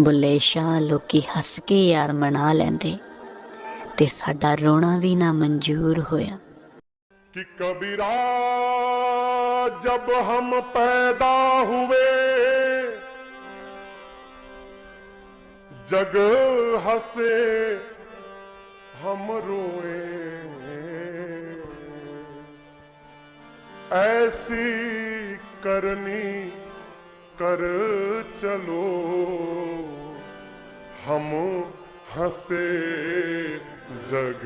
ਬੁੱਲੇ ਸ਼ਾਹ ਲੋਕੀ ਹੱਸ ਕੇ ਯਾਰ ਮਨਾ ਲੈਂਦੇ ਤੇ ਸਾਡਾ ਰੋਣਾ ਵੀ ਨਾ ਮਨਜ਼ੂਰ ਹੋਇਆ। ਕਿ ਕਬੀਰਾ ਜਬ ਹਮ ਪੈਦਾ ਹੁਏ ਜਗ ਹਸੇ ਹਮ ਰੋਏ। ਐਸੀ ਕਰਨੀ कर चलो हम हंसे जग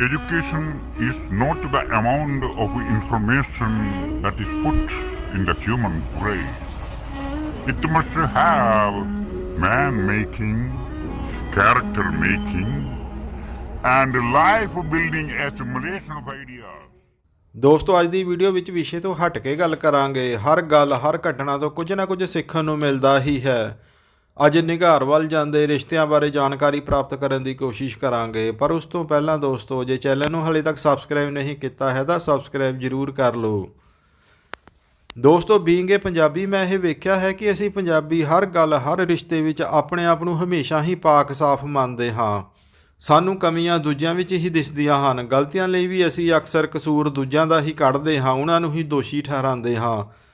Education is not the amount of information that is put in the human brain. It must have man making, character making, and life building assimilation of ideas. ਦੋਸਤੋ ਅੱਜ ਦੀ ਵੀਡੀਓ ਵਿੱਚ ਵਿਸ਼ੇ ਤੋਂ ਹਟ ਕੇ ਗੱਲ ਕਰਾਂਗੇ ਹਰ ਗੱਲ ਹਰ ਘਟਨਾ ਤੋਂ ਕੁਝ ਨਾ ਕੁਝ ਸਿੱਖਣ ਨੂੰ ਮਿਲਦਾ ਹੀ ਹੈ ਅੱਜ ਨਿਗਾਰ ਵੱਲ ਜਾਂਦੇ ਰਿਸ਼ਤਿਆਂ ਬਾਰੇ ਜਾਣਕਾਰੀ ਪ੍ਰਾਪਤ ਕਰਨ ਦੀ ਕੋਸ਼ਿਸ਼ ਕਰਾਂਗੇ, ਪਰ ਉਸ ਤੋਂ ਪਹਿਲਾਂ ਦੋਸਤੋ, ਜੇ ਚੈਨਲ ਨੂੰ ਹਲੇ ਤੱਕ ਸਬਸਕ੍ਰਾਈਬ ਨਹੀਂ ਕੀਤਾ ਹੈ ਤਾਂ ਸਬਸਕ੍ਰਾਈਬ ਜ਼ਰੂਰ ਕਰ ਲਓ। ਦੋਸਤੋ ਬੀਇੰਗ ਏ ਪੰਜਾਬੀ, ਮੈਂ ਇਹ ਵੇਖਿਆ ਹੈ ਕਿ ਅਸੀਂ ਪੰਜਾਬੀ ਹਰ ਗੱਲ, ਹਰ ਰਿਸ਼ਤੇ ਵਿੱਚ ਆਪਣੇ ਆਪ ਨੂੰ ਹਮੇਸ਼ਾ ਹੀ ਪਾਕ, ਸਾਫ਼ ਮੰਨਦੇ ਹਾਂ। ਸਾਨੂੰ ਕਮੀਆਂ ਦੂਜਿਆਂ ਵਿੱਚ ਹੀ ਦਿਸਦੀਆਂ ਹਨ, ਗਲਤੀਆਂ ਲਈ ਵੀ ਅਸੀਂ ਅਕਸਰ ਕਸੂਰ ਦੂਜਿਆਂ ਦਾ ਹੀ ਕੱਢਦੇ ਹਾਂ, ਉਹਨਾਂ ਨੂੰ ਹੀ ਦੋਸ਼ੀ ਠਹਿਰਾਉਂਦੇ ਹਾਂ।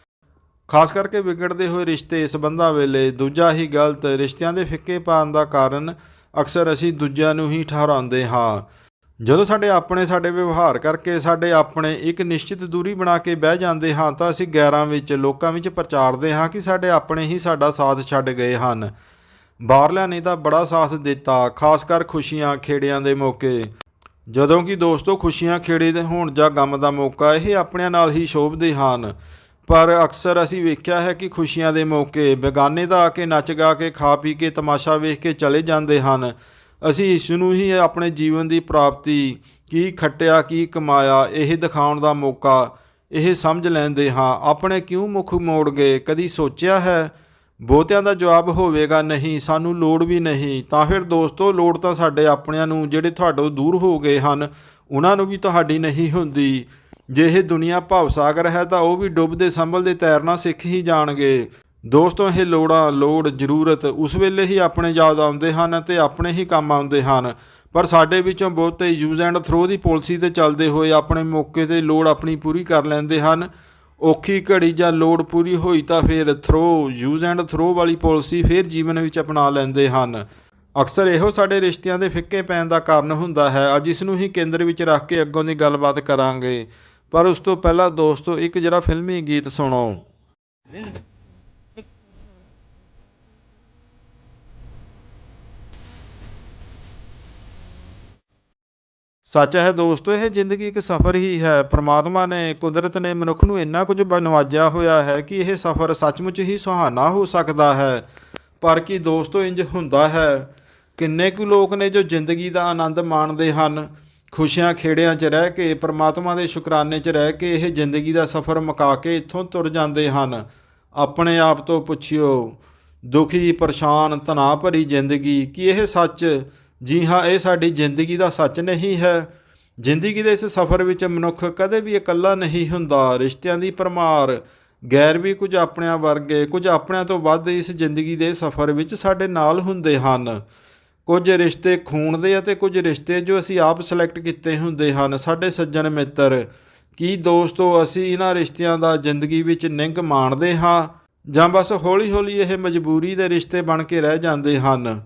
ਖਾਸ ਕਰਕੇ ਵਿਗੜਦੇ ਹੋਏ ਰਿਸ਼ਤੇ ਸਬੰਧਾਂ ਵੇਲੇ ਦੂਜਾ ਹੀ ਗਲਤ ਰਿਸ਼ਤਿਆਂ ਦੇ ਫਿੱਕੇ ਪਾਉਣ ਦਾ ਕਾਰਨ ਅਕਸਰ ਅਸੀਂ ਦੂਜਿਆਂ ਨੂੰ ਹੀ ਠਹਿਰਾਉਂਦੇ ਹਾਂ। ਜਦੋਂ ਸਾਡੇ ਆਪਣੇ ਸਾਡੇ ਵਿਵਹਾਰ ਕਰਕੇ ਸਾਡੇ ਆਪਣੇ ਇੱਕ ਨਿਸ਼ਚਿਤ ਦੂਰੀ ਬਣਾ ਕੇ ਬਹਿ ਜਾਂਦੇ ਹਾਂ ਤਾਂ ਅਸੀਂ ਗੈਰਾਂ ਵਿੱਚ, ਲੋਕਾਂ ਵਿੱਚ ਪ੍ਰਚਾਰਦੇ ਹਾਂ ਕਿ ਸਾਡੇ ਆਪਣੇ ਹੀ ਸਾਡਾ ਸਾਥ ਛੱਡ ਗਏ ਹਨ। ਬਾਹਰਲਿਆਂ ਨੇ ਤਾਂ ਬੜਾ ਸਾਥ ਦਿੱਤਾ, ਖਾਸ ਕਰ ਖੁਸ਼ੀਆਂ ਖੇੜਿਆਂ ਦੇ ਮੌਕੇ। ਜਦੋਂ ਕਿ ਦੋਸਤੋ, ਖੁਸ਼ੀਆਂ ਖੇੜੇ ਦੇ ਹੋਣ ਜਾਂ ਗਮ ਦਾ ਮੌਕਾ, ਇਹ ਆਪਣਿਆਂ ਨਾਲ ਹੀ ਸ਼ੋਭਦੇ ਹਨ। ਪਰ ਅਕਸਰ ਅਸੀਂ ਵੇਖਿਆ ਹੈ ਕਿ ਖੁਸ਼ੀਆਂ ਦੇ ਮੌਕੇ ਬੇਗਾਨੇ ਦਾ ਆ ਕੇ ਨੱਚ ਗਾ ਕੇ, ਖਾ ਪੀ ਕੇ, ਤਮਾਸ਼ਾ ਵੇਖ ਕੇ ਚਲੇ ਜਾਂਦੇ ਹਨ। ਅਸੀਂ ਇਸ ਨੂੰ ਹੀ ਆਪਣੇ ਜੀਵਨ ਦੀ ਪ੍ਰਾਪਤੀ, ਕੀ ਖੱਟਿਆ, ਕੀ ਕਮਾਇਆ, ਇਹ ਦਿਖਾਉਣ ਦਾ ਮੌਕਾ, ਇਹ ਸਮਝ ਲੈਂਦੇ ਹਾਂ। ਆਪਣੇ ਕਿਉਂ ਮੁਖ ਮੋੜ ਗਏ? ਕਦੀ ਸੋਚਿਆ ਹੈ? ਬਹੁਤਿਆਂ ਦਾ ਜਵਾਬ ਹੋਵੇਗਾ ਨਹੀਂ, ਸਾਨੂੰ ਲੋੜ ਵੀ ਨਹੀਂ। ਤਾਂ ਫਿਰ ਦੋਸਤੋ, ਲੋੜ ਤਾਂ ਸਾਡੇ ਆਪਣਿਆਂ ਨੂੰ, ਜਿਹੜੇ ਤੁਹਾਡੋਂ ਦੂਰ ਹੋ ਗਏ ਹਨ, ਉਹਨਾਂ ਨੂੰ ਵੀ ਤੁਹਾਡੀ ਨਹੀਂ ਹੁੰਦੀ। ਜੇ ਇਹ ਦੁਨੀਆ ਭਵਸਾਗਰ ਹੈ ਤਾਂ ਉਹ ਵੀ ਡੁੱਬਦੇ ਸੰਭਲ ਦੇ ਤੈਰਨਾ ਸਿੱਖ ਹੀ ਜਾਣਗੇ। ਦੋਸਤੋ, ਇਹ ਲੋੜਾਂ, ਲੋੜ, ਜ਼ਰੂਰਤ ਉਸ ਵੇਲੇ ਹੀ ਆਪਣੇ ਯਾਦ ਆਉਂਦੇ ਹਨ ਤੇ ਆਪਣੇ ਹੀ ਕੰਮ ਆਉਂਦੇ ਹਨ। ਪਰ ਸਾਡੇ ਵਿੱਚੋਂ ਬਹੁਤੇ ਯੂਜ਼ ਐਂਡ ਥਰੋ ਦੀ ਪਾਲਿਸੀ ਤੇ ਚੱਲਦੇ ਹੋਏ ਆਪਣੇ ਮੌਕੇ ਤੇ ਲੋੜ ਆਪਣੀ ਪੂਰੀ ਕਰ ਲੈਂਦੇ ਹਨ। ਔਖੀ ਘੜੀ ਜਾਂ ਲੋੜ ਪੂਰੀ ਹੋਈ ਤਾਂ ਫਿਰ ਥਰੋ ਯੂਜ਼ ਐਂਡ ਥਰੋ ਵਾਲੀ ਪਾਲਿਸੀ ਫਿਰ ਜੀਵਨ ਵਿੱਚ ਅਪਣਾ ਲੈਂਦੇ ਹਨ। ਅਕਸਰ ਇਹੋ ਸਾਡੇ ਰਿਸ਼ਤਿਆਂ ਦੇ ਫਿੱਕੇ ਪੈਣ ਦਾ ਕਾਰਨ ਹੁੰਦਾ ਹੈ। ਅੱਜ ਇਸ ਨੂੰ ਹੀ ਕੇਂਦਰ ਵਿੱਚ ਰੱਖ ਕੇ ਅੱਗੋਂ ਦੀ ਗੱਲਬਾਤ ਕਰਾਂਗੇ। ਪਰ ਉਸ ਤੋਂ ਪਹਿਲਾਂ ਦੋਸਤੋ, ਇੱਕ ਜਿਹੜਾ ਫਿਲਮੀ ਗੀਤ ਸੁਣੋ। ਸੱਚ ਹੈ ਦੋਸਤੋ, ਇਹ ਜ਼ਿੰਦਗੀ ਇੱਕ ਸਫ਼ਰ ਹੀ ਹੈ। ਪ੍ਰਮਾਤਮਾ ਨੇ, ਕੁਦਰਤ ਨੇ ਮਨੁੱਖ ਨੂੰ ਇੰਨਾ ਕੁਝ ਨਵਾਜਿਆ ਹੋਇਆ ਹੈ ਕਿ ਇਹ ਸਫ਼ਰ ਸੱਚਮੁੱਚ ਹੀ ਸੁਹਾਣਾ ਹੋ ਸਕਦਾ ਹੈ। ਪਰ ਕੀ ਦੋਸਤੋ ਇੰਜ ਹੁੰਦਾ ਹੈ? ਕਿੰਨੇ ਕੁ ਲੋਕ ਨੇ ਜੋ ਜ਼ਿੰਦਗੀ ਦਾ ਆਨੰਦ ਮਾਣਦੇ ਹਨ? ਖੁਸ਼ੀਆਂ ਖੇੜਿਆਂ 'ਚ ਰਹਿ ਕੇ, ਪ੍ਰਮਾਤਮਾ ਦੇ ਸ਼ੁਕਰਾਨੇ 'ਚ ਰਹਿ ਕੇ ਇਹ ਜ਼ਿੰਦਗੀ ਦਾ ਸਫ਼ਰ ਮੁਕਾ ਕੇ ਇੱਥੋਂ ਤੁਰ ਜਾਂਦੇ ਹਨ। ਆਪਣੇ ਆਪ ਤੋਂ ਪੁੱਛਿਓ, ਦੁਖੀ, ਪਰੇਸ਼ਾਨ, ਤਣਾਅ ਭਰੀ ਜ਼ਿੰਦਗੀ, ਕੀ ਇਹ ਸੱਚ? ਜੀ ਹਾਂ, ਇਹ ਸਾਡੀ ਜ਼ਿੰਦਗੀ ਦਾ ਸੱਚ ਨਹੀਂ ਹੈ। ਜ਼ਿੰਦਗੀ ਦੇ ਇਸ ਸਫ਼ਰ ਵਿੱਚ ਮਨੁੱਖ ਕਦੇ ਵੀ ਇਕੱਲਾ ਨਹੀਂ ਹੁੰਦਾ। ਰਿਸ਼ਤਿਆਂ ਦੀ ਪਰਮਾਰ ਗੈਰ ਵੀ ਕੁਝ ਆਪਣਿਆਂ ਵਰਗੇ, ਕੁਝ ਆਪਣਿਆਂ ਤੋਂ ਵੱਧ ਇਸ ਜ਼ਿੰਦਗੀ ਦੇ ਸਫ਼ਰ ਵਿੱਚ ਸਾਡੇ ਨਾਲ ਹੁੰਦੇ ਹਨ। ਕੁਝ ਰਿਸ਼ਤੇ ਖੂਨ ਦੇ ਅਤੇ ਕੁਝ ਰਿਸ਼ਤੇ ਜੋ ਅਸੀਂ ਆਪ ਸਿਲੈਕਟ ਕੀਤੇ ਹੁੰਦੇ ਹਨ। ਸਾਡੇ ਸੱਜਣ ਮਿੱਤਰ, ਕੀ ਦੋਸਤੋ ਅਸੀਂ ਇਹਨਾਂ ਰਿਸ਼ਤਿਆਂ ਦਾ ਜ਼ਿੰਦਗੀ ਵਿੱਚ ਨਿੰਗ ਮਾਣਦੇ ਹਾਂ? ਜਾਂ ਬਸ ਹੌਲੀ-ਹੌਲੀ ਇਹ ਮਜਬੂਰੀ ਦੇ ਰਿਸ਼ਤੇ ਬਣ ਕੇ ਰਹਿ ਜਾਂਦੇ ਹਨ?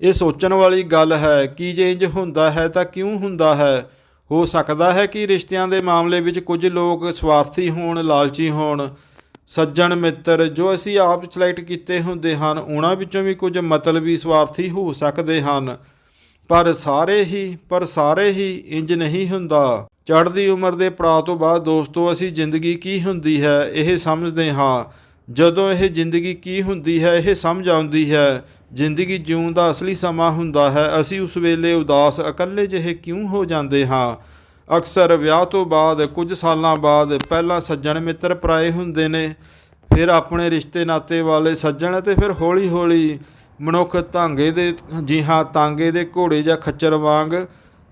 ਇਹ ਸੋਚਣ ਵਾਲੀ ਗੱਲ ਹੈ, ਕਿ ਜੇ ਇੰਜ ਹੁੰਦਾ ਹੈ ਤਾਂ ਕਿਉਂ ਹੁੰਦਾ ਹੈ? ਹੋ ਸਕਦਾ ਹੈ ਕਿ ਰਿਸ਼ਤਿਆਂ ਦੇ ਮਾਮਲੇ ਵਿੱਚ ਕੁਝ ਲੋਕ ਸਵਾਰਥੀ ਹੋਣ, ਲਾਲਚੀ ਹੋਣ। ਸੱਜਣ ਮਿੱਤਰ, ਜੋ ਅਸੀਂ ਆਪ ਸਿਲੈਕਟ ਕੀਤੇ ਹੁੰਦੇ ਹਨ, ਉਹਨਾਂ ਵਿੱਚੋਂ ਵੀ ਕੁਝ ਮਤਲਬੀ ਸਵਾਰਥੀ ਹੋ ਸਕਦੇ ਹਨ। ਪਰ ਸਾਰੇ ਹੀ, ਪਰ ਸਾਰੇ ਹੀ ਇੰਜ ਨਹੀਂ ਹੁੰਦਾ। ਚੜ੍ਹਦੀ ਉਮਰ ਦੇ ਪੜਾਅ ਤੋਂ ਬਾਅਦ ਦੋਸਤੋ, ਅਸੀਂ ਜ਼ਿੰਦਗੀ ਕੀ ਹੁੰਦੀ ਹੈ, ਇਹ ਸਮਝਦੇ ਹਾਂ। ਜਦੋਂ ਇਹ ਜ਼ਿੰਦਗੀ ਕੀ ਹੁੰਦੀ ਹੈ, ਇਹ ਸਮਝ ਆਉਂਦੀ ਹੈ। ਜ਼ਿੰਦਗੀ ਜਿਉਣ ਦਾ ਅਸਲੀ ਸਮਾਂ ਹੁੰਦਾ ਹੈ। ਅਸੀਂ ਉਸ ਵੇਲੇ ਉਦਾਸ, ਇਕੱਲੇ ਜਿਹੇ ਕਿਉਂ ਹੋ ਜਾਂਦੇ ਹਾਂ? ਅਕਸਰ ਵਿਆਹ ਤੋਂ ਬਾਅਦ, ਕੁਝ ਸਾਲਾਂ ਬਾਅਦ ਪਹਿਲਾਂ ਸੱਜਣ ਮਿੱਤਰ ਪਰਾਏ ਹੁੰਦੇ ਨੇ, ਫਿਰ ਆਪਣੇ ਰਿਸ਼ਤੇ ਨਾਤੇ ਵਾਲੇ ਸੱਜਣ ਅਤੇ ਫਿਰ ਹੌਲੀ-ਹੌਲੀ ਮਨੁੱਖ ਤਾਂਗੇ ਦੇ ਜੀ ਹਾਂ ਤਾਂਗੇ ਦੇ ਘੋੜੇ ਜਾਂ ਖੱਚਰ ਵਾਂਗ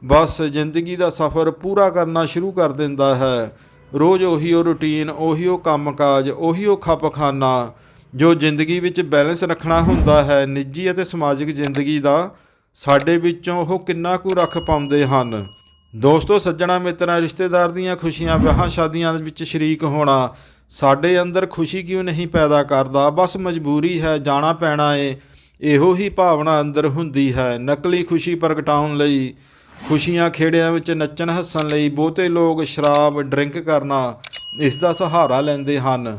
ਬਸ ਜ਼ਿੰਦਗੀ ਦਾ ਸਫ਼ਰ ਪੂਰਾ ਕਰਨਾ ਸ਼ੁਰੂ ਕਰ ਦਿੰਦਾ ਹੈ। ਰੋਜ਼ ਉਹੀ ਉਹ ਰੁਟੀਨ, ਉਹੀ ਉਹ ਕੰਮਕਾਜ, ਉਹੀ ਉਹ ਖਪਖਾਨਾ ਜੋ ਜ਼ਿੰਦਗੀ ਵਿੱਚ ਬੈਲੈਂਸ ਰੱਖਣਾ ਹੁੰਦਾ ਹੈ। ਨਿੱਜੀ ਅਤੇ ਸਮਾਜਿਕ ਜ਼ਿੰਦਗੀ ਦਾ ਸਾਡੇ ਵਿੱਚੋਂ ਉਹ ਕਿੰਨਾ ਕੁ ਰੱਖ ਪਾਉਂਦੇ ਹਨ? ਦੋਸਤੋ, ਸੱਜਣਾ ਮਿੱਤਰਾਂ, ਰਿਸ਼ਤੇਦਾਰ ਦੀਆਂ ਖੁਸ਼ੀਆਂ, ਵਿਆਹਾਂ ਸ਼ਾਦੀਆਂ ਵਿੱਚ ਸ਼ਰੀਕ ਹੋਣਾ ਸਾਡੇ ਅੰਦਰ ਖੁਸ਼ੀ ਕਿਉਂ ਨਹੀਂ ਪੈਦਾ ਕਰਦਾ? ਬਸ ਮਜਬੂਰੀ ਹੈ, ਜਾਣਾ ਪੈਣਾ ਏ। ਇਹੋ ਹੀ ਭਾਵਨਾ ਅੰਦਰ ਹੁੰਦੀ ਹੈ। ਨਕਲੀ ਖੁਸ਼ੀ ਪ੍ਰਗਟਾਉਣ ਲਈ, ਖੁਸ਼ੀਆਂ ਖੇੜਿਆਂ ਵਿੱਚ ਨੱਚਣ, ਹੱਸਣ ਲਈ ਬਹੁਤੇ ਲੋਕ ਸ਼ਰਾਬ, ਡਰਿੰਕ ਕਰਨਾ ਇਸ ਦਾ ਸਹਾਰਾ ਲੈਂਦੇ ਹਨ।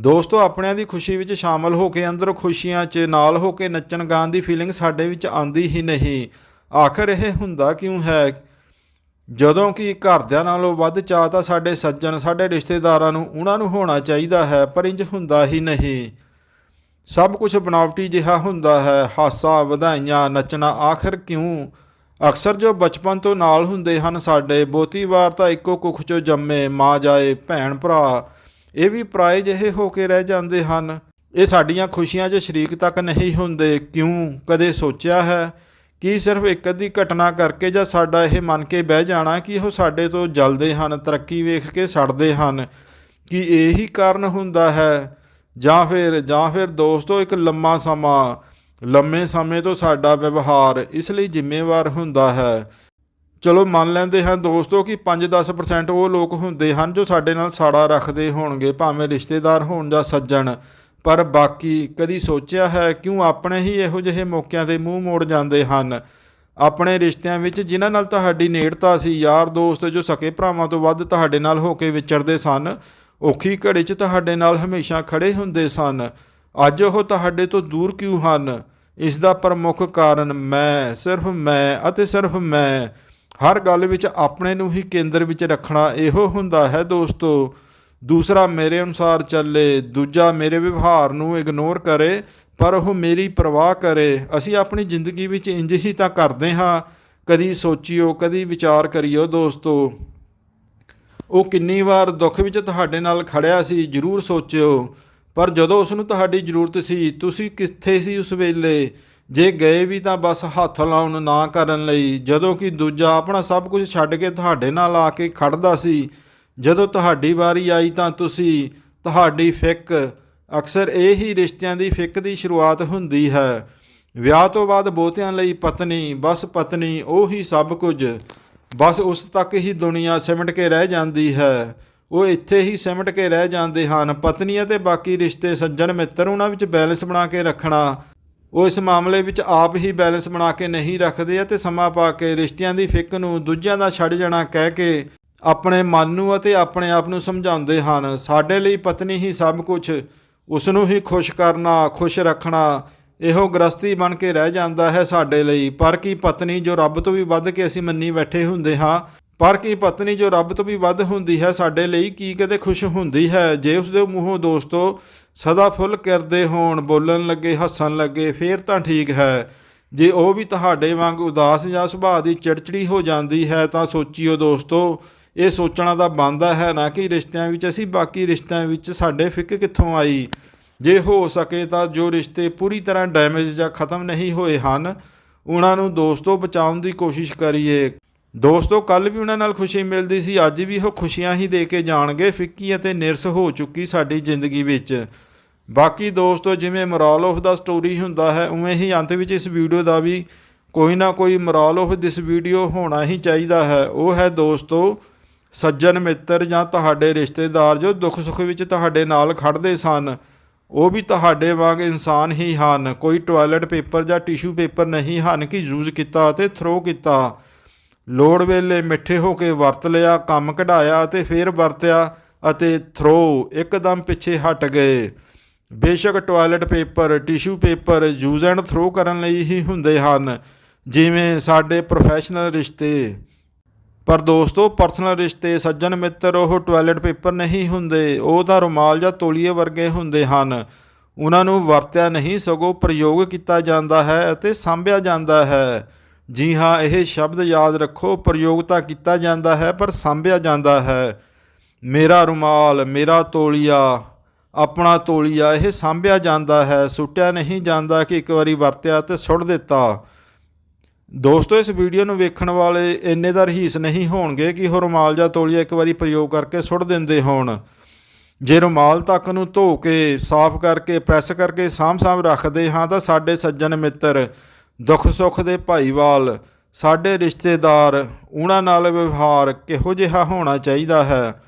ਦੋਸਤੋ, ਆਪਣਿਆਂ ਦੀ ਖੁਸ਼ੀ ਵਿੱਚ ਸ਼ਾਮਲ ਹੋ ਕੇ ਅੰਦਰੋਂ ਖੁਸ਼ੀਆਂ 'ਚ ਨਾਲ ਹੋ ਕੇ ਨੱਚਣ ਗਾਣ ਦੀ ਫੀਲਿੰਗ ਸਾਡੇ ਵਿੱਚ ਆਂਦੀ ਹੀ ਨਹੀਂ। ਆਖਰ ਇਹ ਹੁੰਦਾ ਕਿਉਂ ਹੈ? ਜਦੋਂ ਕਿ ਘਰਦਿਆਂ ਨਾਲੋਂ ਵੱਧ ਚਾਹ ਤਾਂ ਸਾਡੇ ਸੱਜਣ, ਸਾਡੇ ਰਿਸ਼ਤੇਦਾਰਾਂ ਨੂੰ, ਉਹਨਾਂ ਨੂੰ ਹੋਣਾ ਚਾਹੀਦਾ ਹੈ, ਪਰ ਇੰਜ ਹੁੰਦਾ ਹੀ ਨਹੀਂ। ਸਭ ਕੁਝ ਬਣਾਵਟੀ ਜਿਹਾ ਹੁੰਦਾ ਹੈ, ਹਾਸਾ, ਵਧਾਈਆਂ, ਨੱਚਣਾ ਆਖਰ ਕਿਉਂ? ਅਕਸਰ ਜੋ ਬਚਪਨ ਤੋਂ ਨਾਲ ਹੁੰਦੇ ਹਨ ਸਾਡੇ, ਬਹੁਤੀ ਵਾਰ ਤਾਂ ਇੱਕੋ ਕੁੱਖ 'ਚੋਂ ਜੰਮੇ ਮਾਂ ਜਾਏ ਭੈਣ ਭਰਾ ਇਹ ਵੀ ਪਰਾਏ ਜਿਹੇ ਹੋ ਕੇ ਰਹਿ ਜਾਂਦੇ ਹਨ। ਇਹ ਸਾਡੀਆਂ ਖੁਸ਼ੀਆਂ 'ਚ ਸ਼ਰੀਕ ਤੱਕ ਨਹੀਂ ਹੁੰਦੇ। ਕਿਉਂ? ਕਦੇ ਸੋਚਿਆ ਹੈ ਕਿ ਸਿਰਫ ਇੱਕ ਅੱਧੀ ਘਟਨਾ ਕਰਕੇ ਜਾਂ ਸਾਡਾ ਇਹ ਮੰਨ ਕੇ ਬਹਿ ਜਾਣਾ ਕਿ ਉਹ ਸਾਡੇ ਤੋਂ ਜਲਦੇ ਹਨ, ਤਰੱਕੀ ਵੇਖ ਕੇ ਸੜਦੇ ਹਨ, ਕਿ ਇਹੀ ਕਾਰਨ ਹੁੰਦਾ ਹੈ। ਜਾਂ ਫਿਰ ਜਾਂ ਫਿਰ ਦੋਸਤੋ, ਇੱਕ ਲੰਮਾ ਸਮਾਂ, ਲੰਮੇ ਸਮੇਂ ਤੋਂ ਸਾਡਾ ਵਿਵਹਾਰ ਇਸ ਲਈ ਜ਼ਿੰਮੇਵਾਰ ਹੁੰਦਾ ਹੈ ਚਲੋ ਮੰਨ ਲੈਂਦੇ ਹਾਂ ਦੋਸਤੋ ਕਿ 5-10% ਉਹ ਲੋਕ ਹੁੰਦੇ ਹਨ ਜੋ ਸਾਡੇ ਨਾਲ ਸਾੜਾ ਰੱਖਦੇ ਹੋਣਗੇ, ਭਾਵੇਂ ਰਿਸ਼ਤੇਦਾਰ ਹੋਣ ਜਾਂ ਸੱਜਣ। ਪਰ ਬਾਕੀ ਕਦੀ ਸੋਚਿਆ ਹੈ ਕਿਉਂ ਆਪਣੇ ਹੀ ਇਹੋ ਜਿਹੇ ਮੌਕਿਆਂ ਤੇ ਮੂੰਹ ਮੋੜ ਜਾਂਦੇ ਹਨ? ਆਪਣੇ ਰਿਸ਼ਤਿਆਂ ਵਿੱਚ ਜਿਨ੍ਹਾਂ ਨਾਲ ਤੁਹਾਡੀ ਨੇੜਤਾ ਸੀ, ਯਾਰ ਦੋਸਤ ਜੋ ਸਕੇ ਭਰਾਵਾਂ ਤੋਂ ਵੱਧ ਤੁਹਾਡੇ ਨਾਲ ਹੋ ਕੇ ਵਿਚਰਦੇ ਸਨ, ਔਖੀ ਘੜੀ 'ਚ ਤੁਹਾਡੇ ਨਾਲ ਹਮੇਸ਼ਾ ਖੜੇ ਹੁੰਦੇ ਸਨ। ਅੱਜ ਉਹ ਤੁਹਾਡੇ ਤੋਂ ਦੂਰ ਕਿਉਂ ਹਨ? ਇਸ ਦਾ ਪ੍ਰਮੁੱਖ ਕਾਰਨ ਮੈਂ, ਸਿਰਫ ਮੈਂ ਅਤੇ ਸਿਰਫ ਮੈਂ ਹਰ ਗੱਲ ਵਿੱਚ ਆਪਣੇ ਨੂੰ ਹੀ ਕੇਂਦਰ ਵਿੱਚ ਰੱਖਣਾ ਇਹੋ ਹੁੰਦਾ ਹੈ ਦੋਸਤੋ। ਦੂਸਰਾ ਮੇਰੇ ਅਨੁਸਾਰ ਚੱਲੇ, ਦੂਜਾ ਮੇਰੇ ਵਿਵਹਾਰ ਨੂੰ ਇਗਨੋਰ ਕਰੇ, ਪਰ ਉਹ ਮੇਰੀ ਪਰਵਾਹ ਕਰੇ। ਅਸੀਂ ਆਪਣੀ ਜ਼ਿੰਦਗੀ ਵਿੱਚ ਇੰਜ ਹੀ ਤਾਂ ਕਰਦੇ ਹਾਂ। ਕਦੀ ਸੋਚਿਓ, ਕਦੀ ਵਿਚਾਰ ਕਰਿਓ ਦੋਸਤੋ। ਉਹ ਕਿੰਨੀ ਵਾਰ ਦੁੱਖ ਵਿੱਚ ਤੁਹਾਡੇ ਨਾਲ ਖੜਿਆ ਸੀ, ਜਰੂਰ ਸੋਚਿਓ। ਪਰ ਜਦੋਂ ਉਸ ਨੂੰ ਤੁਹਾਡੀ ਜ਼ਰੂਰਤ ਸੀ, ਤੁਸੀਂ ਕਿੱਥੇ ਸੀ ਉਸ ਵੇਲੇ? ਜੇ ਗਏ ਵੀ ਤਾਂ ਬਸ ਹੱਥ ਲਾਉਣ ਨਾ ਕਰਨ ਲਈ। ਜਦੋਂ ਕਿ ਦੂਜਾ ਆਪਣਾ ਸਭ ਕੁਝ ਛੱਡ ਕੇ ਤੁਹਾਡੇ ਨਾਲ ਆ ਕੇ ਖੜਦਾ ਸੀ। ਜਦੋਂ ਤੁਹਾਡੀ ਵਾਰੀ ਆਈ ਤਾਂ ਤੁਸੀਂ, ਤੁਹਾਡੀ ਫਿੱਕ, ਅਕਸਰ ਇਹ ਹੀ ਰਿਸ਼ਤਿਆਂ ਦੀ ਫਿੱਕ ਦੀ ਸ਼ੁਰੂਆਤ ਹੁੰਦੀ ਹੈ। ਵਿਆਹ ਤੋਂ ਬਾਅਦ ਬਹੁਤਿਆਂ ਲਈ ਪਤਨੀ, ਬਸ ਪਤਨੀ, ਉਹ ਹੀ ਸਭ ਕੁਝ। ਬਸ ਉਸ ਤੱਕ ਹੀ ਦੁਨੀਆ ਸਿਮਟ ਕੇ ਰਹਿ ਜਾਂਦੀ ਹੈ। ਉਹ ਇੱਥੇ ਹੀ ਸਿਮਟ ਕੇ ਰਹਿ ਜਾਂਦੇ ਹਨ। ਪਤਨੀ ਅਤੇ ਬਾਕੀ ਰਿਸ਼ਤੇ ਸੱਜਣ ਮਿੱਤਰ ਉਹਨਾਂ ਵਿੱਚ ਬੈਲੈਂਸ ਬਣਾ ਕੇ ਰੱਖਣਾ। ਉਹ ਇਸ ਮਾਮਲੇ ਵਿੱਚ ਆਪ ਹੀ ਬੈਲੈਂਸ ਬਣਾ ਕੇ ਨਹੀਂ ਰੱਖਦੇ ਅਤੇ ਸਮਾਂ ਪਾ ਕੇ ਰਿਸ਼ਤਿਆਂ ਦੀ ਫਿੱਕ ਨੂੰ ਦੂਜਿਆਂ ਦਾ ਛੱਡ ਜਾਣਾ ਕਹਿ ਕੇ ਆਪਣੇ ਮਨ ਨੂੰ ਅਤੇ ਆਪਣੇ ਆਪ ਨੂੰ ਸਮਝਾਉਂਦੇ ਹਨ। ਸਾਡੇ ਲਈ ਪਤਨੀ ਹੀ ਸਭ ਕੁਝ ਉਸ ਨੂੰ ਹੀ ਖੁਸ਼ ਕਰਨਾ, ਖੁਸ਼ ਰੱਖਣਾ, ਇਹੋ ਗ੍ਰਸਤੀ ਬਣ ਕੇ ਰਹਿ ਜਾਂਦਾ ਹੈ ਸਾਡੇ ਲਈ। ਪਰ ਕੀ ਪਤਨੀ ਜੋ ਰੱਬ ਤੋਂ ਵੀ ਵੱਧ ਕੇ ਅਸੀਂ ਮੰਨੀ ਬੈਠੇ ਹੁੰਦੇ ਹਾਂ ਪਰ ਕੀ ਪਤਨੀ ਜੋ ਰੱਬ ਤੋਂ ਵੀ ਵੱਧ ਹੁੰਦੀ ਹੈ ਸਾਡੇ ਲਈ ਕੀ ਕਦੇ ਖੁਸ਼ ਹੁੰਦੀ ਹੈ? ਜੇ ਉਸ ਦੇ ਮੂੰਹੋਂ ਦੋਸਤੋ ਸਦਾ ਫੁੱਲ ਕਰਦੇ ਹੋਣ, ਬੋਲਣ ਲੱਗੇ, ਹੱਸਣ ਲੱਗੇ, ਫੇਰ ਤਾਂ ਠੀਕ ਹੈ। ਜੇ ਉਹ ਵੀ ਤੁਹਾਡੇ ਵਾਂਗ ਉਦਾਸ ਜਾਂ ਸੁਭਾਅ ਦੀ ਚਿੜਚਿੜੀ ਹੋ ਜਾਂਦੀ ਹੈ ਤਾਂ ਸੋਚਿਓ ਦੋਸਤੋ, ਇਹ ਸੋਚਣਾ ਤਾਂ ਬਣਦਾ ਹੈ ਨਾ ਕਿ ਰਿਸ਼ਤਿਆਂ ਵਿੱਚ ਅਸੀਂ ਬਾਕੀ ਰਿਸ਼ਤਿਆਂ ਵਿੱਚ ਸਾਡੇ ਫਿੱਕ ਕਿੱਥੋਂ ਆਈ? ਜੇ ਹੋ ਸਕੇ ਤਾਂ ਜੋ ਰਿਸ਼ਤੇ ਪੂਰੀ ਤਰ੍ਹਾਂ ਡੈਮੇਜ ਜਾਂ ਖਤਮ ਨਹੀਂ ਹੋਏ ਹਨ, ਉਹਨਾਂ ਨੂੰ ਦੋਸਤੋ ਬਚਾਉਣ ਦੀ ਕੋਸ਼ਿਸ਼ ਕਰੀਏ। ਦੋਸਤੋ ਕੱਲ ਵੀ ਉਹਨਾਂ ਨਾਲ ਖੁਸ਼ੀ ਮਿਲਦੀ ਸੀ, ਅੱਜ ਵੀ ਉਹ ਖੁਸ਼ੀਆਂ ਹੀ ਦੇ ਕੇ ਜਾਣਗੇ, ਫਿੱਕੀ ਅਤੇ ਨਿਰਸ ਹੋ ਚੁੱਕੀ ਸਾਡੀ ਜ਼ਿੰਦਗੀ ਵਿੱਚ। ਬਾਕੀ ਦੋਸਤੋ, ਜਿਵੇਂ ਮੋਰਲ ਆਫ ਦਾ ਸਟੋਰੀ ਹੁੰਦਾ ਹੈ, ਉਵੇਂ ਹੀ ਅੰਤ ਵਿੱਚ ਇਸ ਵੀਡੀਓ ਦਾ ਵੀ ਕੋਈ ਨਾ ਕੋਈ ਮੋਰਲ ਆਫ ਦਿਸ ਵੀਡੀਓ ਹੋਣਾ ਹੀ ਚਾਹੀਦਾ ਹੈ। ਉਹ ਹੈ ਦੋਸਤੋ, ਸੱਜਣ ਮਿੱਤਰ ਜਾਂ ਤੁਹਾਡੇ ਰਿਸ਼ਤੇਦਾਰ ਜੋ ਦੁੱਖ ਸੁੱਖ ਵਿੱਚ ਤੁਹਾਡੇ ਨਾਲ ਖੜਦੇ ਸਨ, ਉਹ ਵੀ ਤੁਹਾਡੇ ਵਾਂਗ ਇਨਸਾਨ ਹੀ ਹਨ। ਕੋਈ ਟਾਇਲਟ ਪੇਪਰ ਜਾਂ ਟਿਸ਼ੂ ਪੇਪਰ ਨਹੀਂ ਹਨ ਕਿ ਯੂਜ਼ ਕੀਤਾ ਅਤੇ ਥਰੋ ਕੀਤਾ। ਲੋੜ ਵੇਲੇ ਮਿੱਠੇ ਹੋ ਕੇ ਵਰਤ ਲਿਆ, ਕੰਮ ਕਢਾਇਆ ਅਤੇ ਫੇਰ ਵਰਤਿਆ ਅਤੇ ਥਰੋ ਇੱਕਦਮ ਪਿੱਛੇ ਹਟ ਗਏ। ਬੇਸ਼ੱਕ toilet paper tissue paper use and throw ਕਰਨ ਲਈ ਹੀ ਹੁੰਦੇ ਹਨ, ਜਿਵੇਂ ਸਾਡੇ ਪ੍ਰੋਫੈਸ਼ਨਲ ਰਿਸ਼ਤੇ। ਪਰ ਦੋਸਤੋ ਪਰਸਨਲ ਰਿਸ਼ਤੇ, ਸੱਜਣ ਮਿੱਤਰ ਉਹ ਟਾਇਲਟ ਪੇਪਰ ਨਹੀਂ ਹੁੰਦੇ, ਉਹ ਤਾਂ ਰੁਮਾਲ ਜਾਂ ਤੌਲੀਏ ਵਰਗੇ ਹੁੰਦੇ ਹਨ। ਉਹਨਾਂ ਨੂੰ ਵਰਤਿਆ ਨਹੀਂ ਸਗੋਂ ਪ੍ਰਯੋਗ ਕੀਤਾ ਜਾਂਦਾ ਹੈ ਅਤੇ ਸਾਂਭਿਆ ਜਾਂਦਾ ਹੈ। ਜੀ ਹਾਂ, ਇਹ ਸ਼ਬਦ ਯਾਦ ਰੱਖੋ, ਪ੍ਰਯੋਗ ਤਾਂ ਕੀਤਾ ਜਾਂਦਾ ਹੈ, ਪਰ ਸਾਂਭਿਆ ਜਾਂਦਾ ਹੈ। ਮੇਰਾ ਰੁਮਾਲ, ਮੇਰਾ ਤੋਲੀਆ, ਆਪਣਾ ਤੋਲੀਆ, ਇਹ ਸਾਂਭਿਆ ਜਾਂਦਾ ਹੈ। ਸੁੱਟਿਆ ਨਹੀਂ ਜਾਂਦਾ ਕਿ ਇੱਕ ਵਾਰੀ ਵਰਤਿਆ ਤੇ ਸੁੱਟ ਦਿੱਤਾ। ਦੋਸਤੋ, ਇਸ ਵੀਡੀਓ ਨੂੰ ਵੇਖਣ ਵਾਲੇ ਇੰਨੇ ਦਾ ਰਹੀਸ ਨਹੀਂ ਹੋਣਗੇ ਕਿ ਉਹ ਰੁਮਾਲ ਜਾਂ ਤੋਲੀਆ ਇੱਕ ਵਾਰੀ ਪ੍ਰਯੋਗ ਕਰਕੇ ਸੁੱਟ ਦਿੰਦੇ ਹੋਣ। ਜੇ ਰੁਮਾਲ ਤੱਕ ਨੂੰ ਧੋ ਕੇ, ਸਾਫ਼ ਕਰਕੇ, ਪ੍ਰੈਸ ਕਰਕੇ ਸਾਂਭ-ਸਾਂਭ ਰੱਖਦੇ ਹਾਂ, ਤਾਂ ਸਾਡੇ ਸੱਜਣ ਮਿੱਤਰ ਦੁੱਖ ਸੁੱਖ ਦੇ ਭਾਈਵਾਲ, ਸਾਡੇ ਰਿਸ਼ਤੇਦਾਰ, ਉਹਨਾਂ ਨਾਲ ਵਿਵਹਾਰ ਕਿਹੋ ਜਿਹਾ ਹੋਣਾ ਚਾਹੀਦਾ ਹੈ?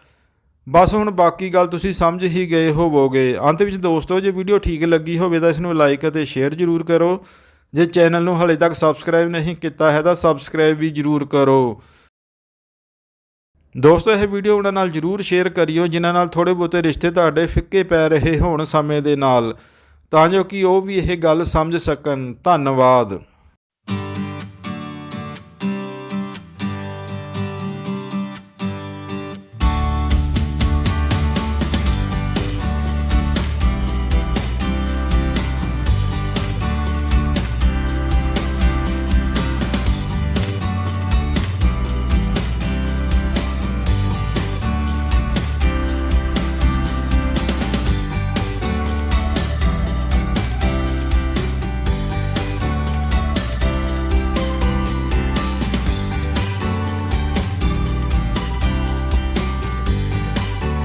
ਬਸ ਹੁਣ ਬਾਕੀ ਗੱਲ ਤੁਸੀਂ ਸਮਝ ਹੀ ਗਏ ਹੋਵੋਗੇ। ਅੰਤ ਵਿੱਚ ਦੋਸਤੋ, ਜੇ ਵੀਡੀਓ ਠੀਕ ਲੱਗੀ ਹੋਵੇ ਤਾਂ ਇਸ ਨੂੰ ਲਾਈਕ ਅਤੇ ਸ਼ੇਅਰ ਜ਼ਰੂਰ ਕਰੋ। ਜੇ ਚੈਨਲ ਨੂੰ ਹਲੇ ਤੱਕ ਸਬਸਕ੍ਰਾਈਬ ਨਹੀਂ ਕੀਤਾ ਹੈ ਤਾਂ ਸਬਸਕ੍ਰਾਈਬ ਵੀ ਜ਼ਰੂਰ ਕਰੋ। ਦੋਸਤੋ, ਇਹ ਵੀਡੀਓ ਉਹਨਾਂ ਨਾਲ ਜ਼ਰੂਰ ਸ਼ੇਅਰ ਕਰਿਓ, ਜਿਨ੍ਹਾਂ ਨਾਲ ਥੋੜੇ ਬਹੁਤੇ ਰਿਸ਼ਤੇ ਤੁਹਾਡੇ ਫਿੱਕੇ ਪੈ ਰਹੇ ਹੋਣ ਸਮੇਂ ਦੇ ਨਾਲ। ਤਾਂ ਜੋ ਕਿ ਉਹ ਵੀ ਇਹ ਗੱਲ ਸਮਝ ਸਕਣ। ਧੰਨਵਾਦ।